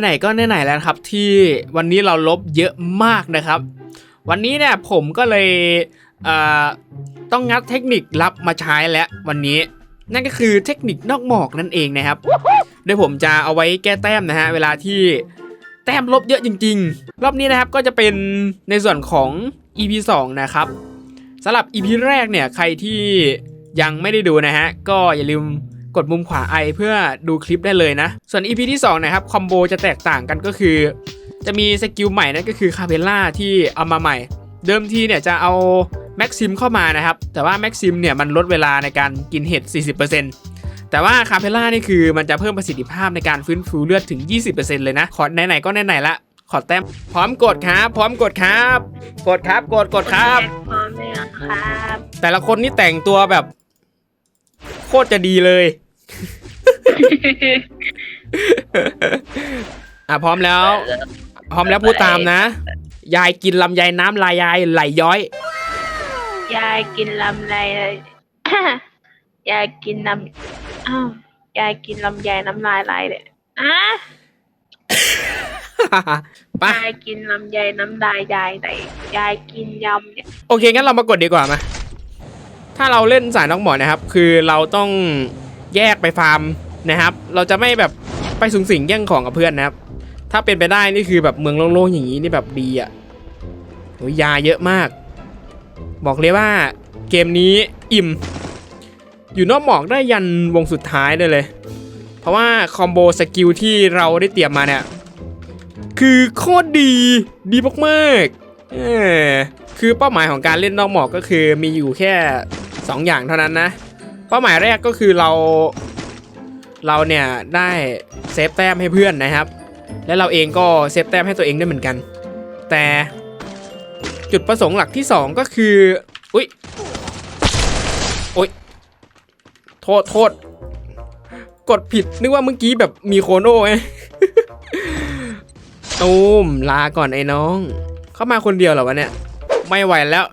ไหนๆก็ไหนๆแล้วครับที่วันนี้เราลบเยอะมากนะครับ วันนี้เนี่ยผมก็เลยเต้องงัดเทคนิคลับมาใช้แล้ววันนี้ นั่นก็คือเทคนิคนอกหมอกนั่นเองนะครับโดยผมจะเอาไว้แก้แต้มนะฮะเวลาที่แต้มลบเยอะจริง ๆ รอบนี้นะครับก็จะเป็นในส่วนของ EP 2 นะครับสำหรับ EP แรกเนี่ยใครที่ยังไม่ได้ดูนะฮะก็อย่าลืม กดมุมขวาไอเพื่อดูคลิปได้เลยนะ ส่วน EP ที่2นะครับคอมโบจะแตกต่างกันก็คือ จะมีสกิลใหม่นั่นก็คือคาเ e ล่าที่เอามาใหม่ เดิมทีเนี่ยจะเอาแม็กซิมเข้ามานะครับ แต่ว่าแม็กซิมเนี่ยมันลดเวลาในการกินเห็ด 40%แต่ว่าคาเพล่านี่คือมันจะเพิ่มประสิทธิภาพในการฟื้นฟูเลือดถึง 20%เลยนะ ขอไหนๆก็ไหนๆละขอแต้มพร้อมกดครับ พร้อมกดครับ กดครับ กดกดครับ พร้อมเลยครับ แต่ละคนนี่แต่งตัวแบบ โคตรจะดีเลย อะพร้อมแล้ว พร้อมแล้วพูดตามนะ ยายกินลำไยน้ำลายยายไหลย้อย ยายกินลำไรเลยยายกินลำอ้าวยายกินลำไยน้ำลายไหลเลยอะไปยายกินลำไยน้ำลายยายไหลยายกินยำเนี่ยโอเคงั้นเรามากดดีกว่ามา ถ้าเราเล่นสายน้องหมอนะครับ คือเราต้องแยกไปฟาร์มนะครับ เราจะไม่แบบไปสูงสิงแย่งของกับเพื่อนนะครับ ถ้าเป็นไปได้นี่คือแบบเมืองโล่งๆอย่างนี้นี่แบบดีอะ่ะโอ้ยยาเยอะมาก บอกเลยว่าเกมนี้อิ่ม อยู่นอกหมอกได้ยันวงสุดท้ายได้เลย เพราะว่าคอมโบสกิลที่เราได้เตรียมมาเนี่ยคือโคตรดีดีมากๆเออคือเป้าหมายของการเล่นนอกหมอกก็คือมีอยู่แค่ 2ออย่างเท่านั้นนะ เป้าหมายแรกก็คือเรา เราเนี่ยได้เซฟแต้มให้เพื่อนนะครับ และเราเองก็เซฟแต้มให้ตัวเองได้เหมือนกัน แต่จุดประสงค์หลักที่ 2 ก็คือ อุ๊ยอุ๊ยโทษโทษ กดผิดนึกว่าเมื่อกี้แบบมีโคโน่ไงตูมลาก่อนไอ้น้อง เข้ามาคนเดียวเหรอวะเนี่ย ไม่ไหวแล้ว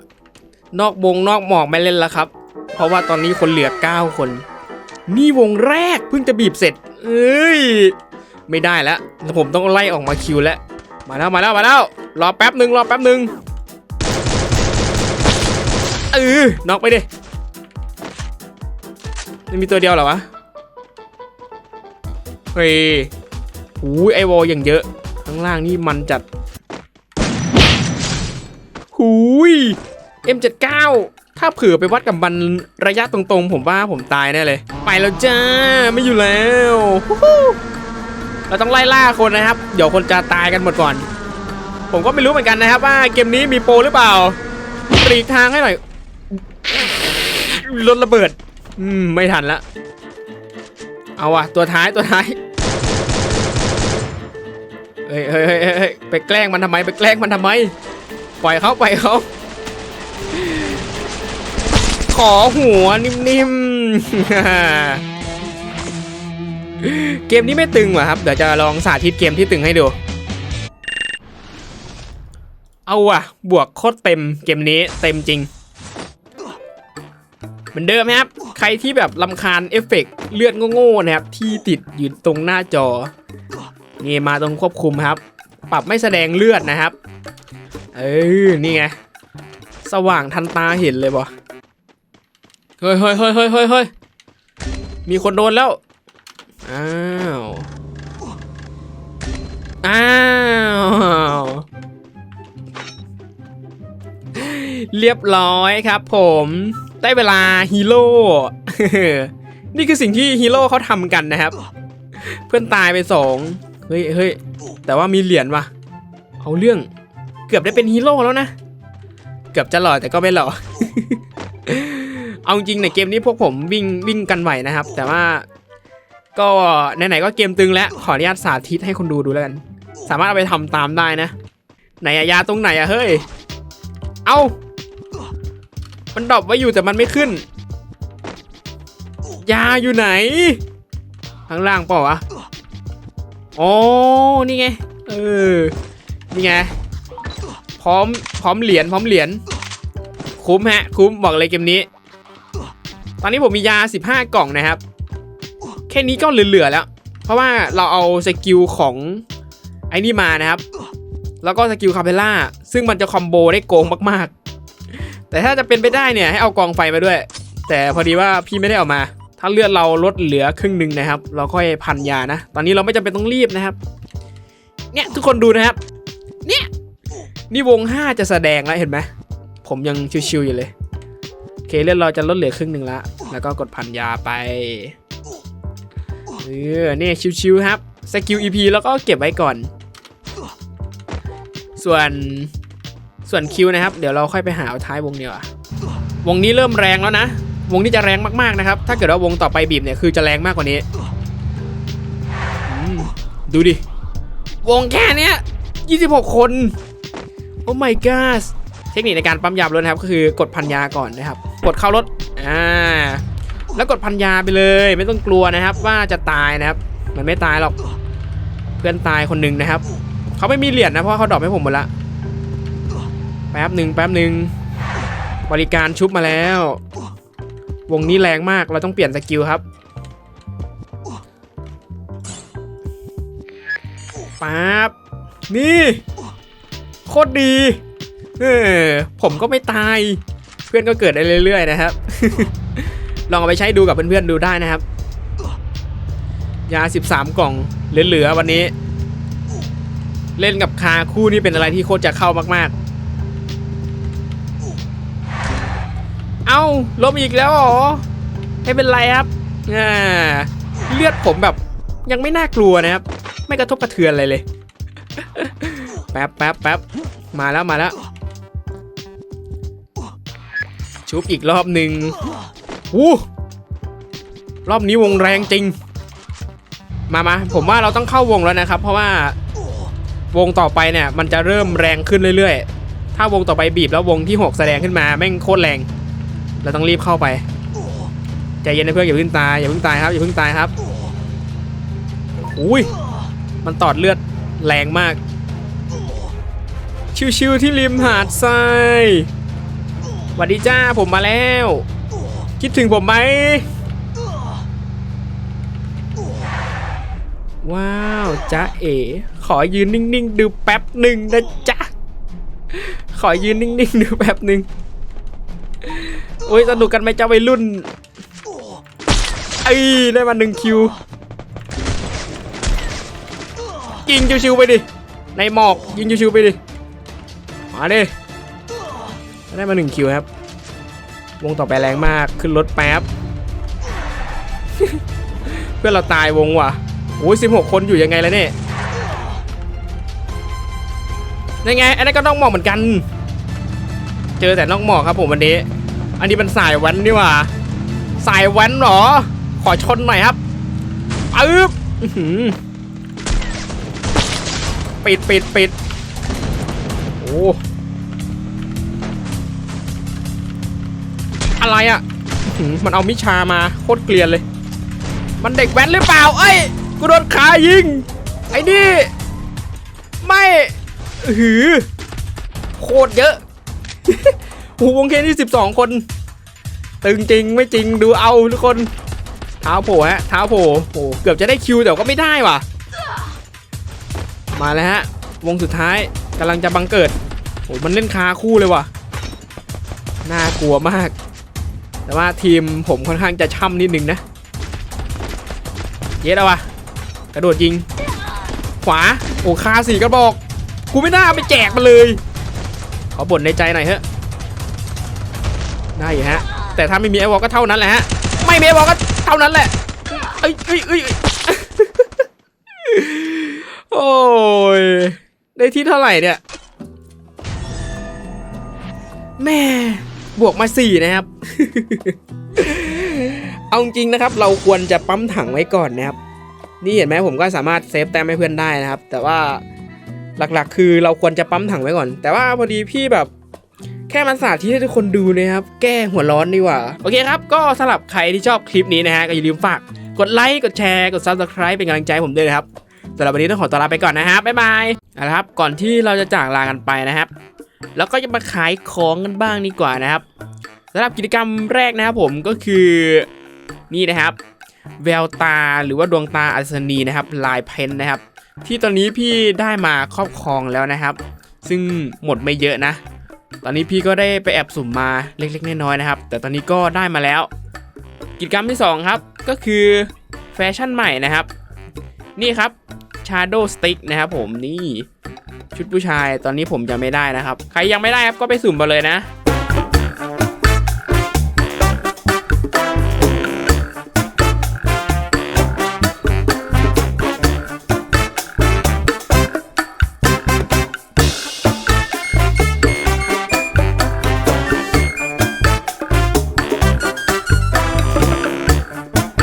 นอกวงนอกหมอกไม่เล่นแล้วครับ เพราะว่าตอนนี้คนเหลือ 9 คน นี่วงแรกเพิ่งจะบีบเสร็จ เอ้ย ไม่ได้แล้วแล้วผมต้องไล่ออกมาคิวแล้ว มาแล้วมาแล้วมาแล้ว รอแป๊บหนึ่งรอแป๊บหนึ่งเออนอกไปดิไม่มีตัวเดียวเหรอวะ เฮ้ยหูยไอวอลอย่างเยอะ ข้างล่างนี่มันจัดหูย M79 ถ้าเผื่อไปวัดกับมันระยะตรงๆ ผมว่าผมตายแน่เลย ไปแล้วจ้าไม่อยู่แล้วเราต้องไล่ล่าคนนะครับ เดี๋ยวคนจะตายกันหมดก่อน ผมก็ไม่รู้เหมือนกันนะครับ ว่าเกมนี้มีโปรหรือเปล่าปรีกทางให้หน่อยรถระเบิด อืมไม่ทันละเอาว่ะตัวท้ายตัวท้ายเฮ้ยเฮ้ยเฮ้ยเฮ้ยไปแกล้งมันทำไมไปแกล้งมันทำไม ปล่อยเขาปล่อยเขา ขอหัวนิ่มๆ เกมนี้ไม่ตึงว่ะครับ เดี๋ยวจะลองสาธิตเกมที่ตึงให้ดู เอาว่ะ บวกโคตรเต็มเกมนี้เต็มจริง เหมือนเดิมนะครับ ใครที่แบบลำคาญเอฟเฟกเลือดโง่ๆนะครับ ที่ติดอยู่ตรงหน้าจอ นี่มาตรงควบคุมครับ ปรับไม่แสดงเลือดนะครับ เออ นี่ไง สว่างทันตาเห็นเลยบ่ เฮ้ยเฮ้ยเฮ้ยเฮ้ยเฮ้ยเฮ้ยมีคนโดนแล้ว อ้าว อ้าว เรียบร้อยครับผม ได้เวลาฮีโร่ นี่คือสิ่งที่ฮีโร่เขาทำกันนะครับ เพื่อนตายไปสองเฮ้ยเฮ้ยแต่ว่ามีเหรียญว่ะ เอาเรื่อง เกือบได้เป็นฮีโร่แล้วนะ เกือบจะหล่อแต่ก็ไม่หล่อ เอาจริงในเกมนี้พวกผมวิ่งวิ่งกันไหวนะครับ แต่ว่าก็ไหนๆก็เกมตึงแล้วขออนุญาตสาธิตให้คนดูดูแล้วกัน สามารถเอาไปทำตามได้นะ ไหนอะยาตรงไหนอะเฮ้ย เอามันดรอปไว้อยู่แต่มันไม่ขึ้น ยาอยู่ไหน ข้างล่างเปล่าวะอ๋อนี่ไง เออ นี่ไง พร้อม พร้อมเหรียญ พร้อมเหรียญ คุ้มฮะ คุ้ม บอกเลยเกมนี้ อนนี้ผมมียา 15 กล่องนะครับ แค่นี้ก็เหลือๆแล้ว เพราะว่าเราเอาสกิลของไอ้นี่มานะครับ แล้วก็สกิลคาเพล่า ซึ่งมันจะคอมโบได้โกงมากๆ แต่ถ้าจะเป็นไปได้เนี่ยให้เอากองไฟมาด้วย แต่พอดีว่าพี่ไม่ได้เอามา ถ้าเลือดเราลดเหลือครึ่งหนึ่งนะครับ เราค่อยพันยานะ ตอนนี้เราไม่จำเป็นต้องรีบนะครับ เนี่ยทุกคนดูนะครับ เนี่ยนี่วง 5 จะแสดงแล้วเห็นไหม ผมยังชิวๆอยู่เลย เคเลือดเราจะลดเหลือครึ่งหนึ่งละแล้วก็กดพันยาไปเออเนี่ยชิวๆครับสกิล EP แล้วก็เก็บไว้ก่อน ส่วนส่วนคิวนะครับ เดี๋ยวเราค่อยไปหาเอาท้ายวงเดียวาวงนี้เริ่มแรงแล้วนะ วงนี้จะแรงมากๆนะครับ ถ้าเกิดว่าวงต่อไปบีบเนี่ยคือจะแรงมากกว่านี้ ดูดิ วงแค่เนี้ย26 คน โอ้ my god เทคนิคในการปั๊มยารถนะครับ ก็คือกดพันยาก่อนนะครับ กดเข้ารถอ่าแล้วกดพันยาไปเลยไม่ต้องกลัวนะครับ ว่าจะตายนะครับ มันไม่ตายหรอกเพื่อนตายคนหนึ่งนะครับเขาไม่มีเหรียญนะเพราะเขาดรอปให้ผมหมดละแป๊บหนึ่งแป๊บหนึ่งบริการชุบมาแล้ว วงนี้แรงมากเราต้องเปลี่ยนสกิลครับป๊บนี่โคตรดีเออผมก็ไม่ตาย เพื่อนก็เกิดได้เรื่อยๆนะครับ ลองเอาไปใช้ดูกับเพื่อนๆดูได้นะครับ ยา 13 กล่องเหลือๆวันนี้ เล่นกับคาคู่นี่เป็นอะไรที่โคตรจะเข้ามากๆ เอ้าล้มอีกแล้วหรอไม่เป็นไรครับอ่าเลือดผมแบบยังไม่น่ากลัวนะครับ ไม่กระทบกระเทือนอะไรเลย แป๊บแป๊บแป๊บมาแล้วมาแล้ว ชุบอีกรอบหนึ่งวู้รอบนี้วงแรงจริง มามาผมว่าเราต้องเข้าวงแล้วนะครับ เพราะว่าวงต่อไปเนี่ยมันจะเริ่มแรงขึ้นเรื่อยๆ ถ้าวงต่อไปบีบแล้ววงที่6แสดงขึ้นมาแม่งโคตรแรง เราต้องรีบเข้าไปใจเย็นนะเพื่อนอย่าเพิ่งตายอย่าเพิ่งตายครับอย่าเพิ่งตายครับ อุ้ยมันตอดเลือดแรงมาก ชิวๆที่ริมหาดทราย สวัสดีจ้าผมมาแล้ว คิดถึงผมไหม ว้าวจ้าเอ๋ขอยืนนิ่งๆ ดูแป๊บหนึ่งนะจ๊ะ ขอยืนนิ่งๆ ดูแป๊บหนึ่งโอ้ยสนุกกันไหมจ้าวัยรุ่นไอ้ได้มาหนึ่งคิวยิงชิวๆไปดิ ในหมอกยิงชิวๆไปดิ มาดิ ได้มาหนึ่งคิวครับ วงต่อไปแรงมากขึ้นรถแป๊บ เพื่อนเราตายวงว่ะโอ้ยสิบหกคนอยู่ยังไงแล้วเนี่ยยังไงอันนั้นก็น้องหมอกเหมือนกัน เจอแต่น้องหมอกครับผมวันนี้ อันนี้เป็นสายแวันนี่หว่าสายแวันหรอ ขอชนหน่อยครับปึ๊บปิดปิดปิดโอ้ อะไรอะ่ะมันเอามิชามาโคตรเกลียนเลย มันเด็กแว้นหรือเปล่า เอ้ยกูโดนขายิง ไอ้นี่ ไม่หือโคตรเยอะหูวงเคนที่สิบสองคน ตึงจริงไม่จริงดูเอาทุกคน เท้าโผล่ฮะเท้าโผล่โอ้เกือบจะได้คิวแต่ก็ไม่ได้ว่ะ มาแล้วฮะ วงสุดท้ายกำลังจะบังเกิดโอ้มันเล่นคาคู่เลยว่ะ น่ากลัวมาก แต่ว่าทีมผมค่อนข้างจะช่ำนิดนึงนะ เย็ดเอาวะกระโดดยิง ขวา โอ้คาสี่กระบอก กูไม่น่าไปแจกมันเลย ขอบ่นในใจหน่อยเถอะได้ฮะ แต่ถ้าไม่มีไอวอลก็เท่านั้นแหละฮะ ไม่มีไอวอลก็เท่านั้นแหละ เอ้ยเอ้ยเอ้ยเอ้ยโอ้ย ได้ที่เท่าไหร่เนี่ยแม่ บวกมาสี่นะครับ เอาจริงนะครับ เราควรจะปั๊มถังไว้ก่อนนะครับ นี่เห็นไหมผมก็สามารถเซฟแต้มให้เพื่อนได้นะครับ แต่ว่าหลักๆ คือเราควรจะปั๊มถังไว้ก่อน แต่ว่าพอดีพี่แบบแค่มันสาธิตให้ทุกคนดูนะครับ แก้หัวร้อนดีกว่า โอเคครับ ก็สำหรับใครที่ชอบคลิปนี้นะฮะ ก็อย่าลืมฝาก กดไลค์ กดแชร์ กด subscribe เป็นกำลังใจผมด้วยนะครับสำหรับวันนี้ต้องขอตัวลาไปก่อนนะครับบ๊ายบายเอาละครับ ก่อนที่เราจะจากลากันไปนะครับ แล้วก็จะมาขายของกันบ้างดีกว่านะครับสำหรับกิจกรรมแรกนะครับผมก็คือนี่นะครับ แววตาหรือว่าดวงตาอัศนีนะครับลายเพนนะครับ ที่ตอนนี้พี่ได้มาครอบครองแล้วนะครับ ซึ่งหมดไม่เยอะนะ ตอนนี้พี่ก็ได้ไปแอบสุ่มมาเล็กๆน้อยๆนะครับ แต่ตอนนี้ก็ได้มาแล้ว กิจกรรมที่ 2 ครับ ก็คือแฟชั่นใหม่นะครับ นี่ครับ Shadow Stick นะครับผมนี่ ชุดผู้ชายตอนนี้ผมยังไม่ได้นะครับ ใครยังไม่ได้ครับก็ไปสุ่มมาเลยนะ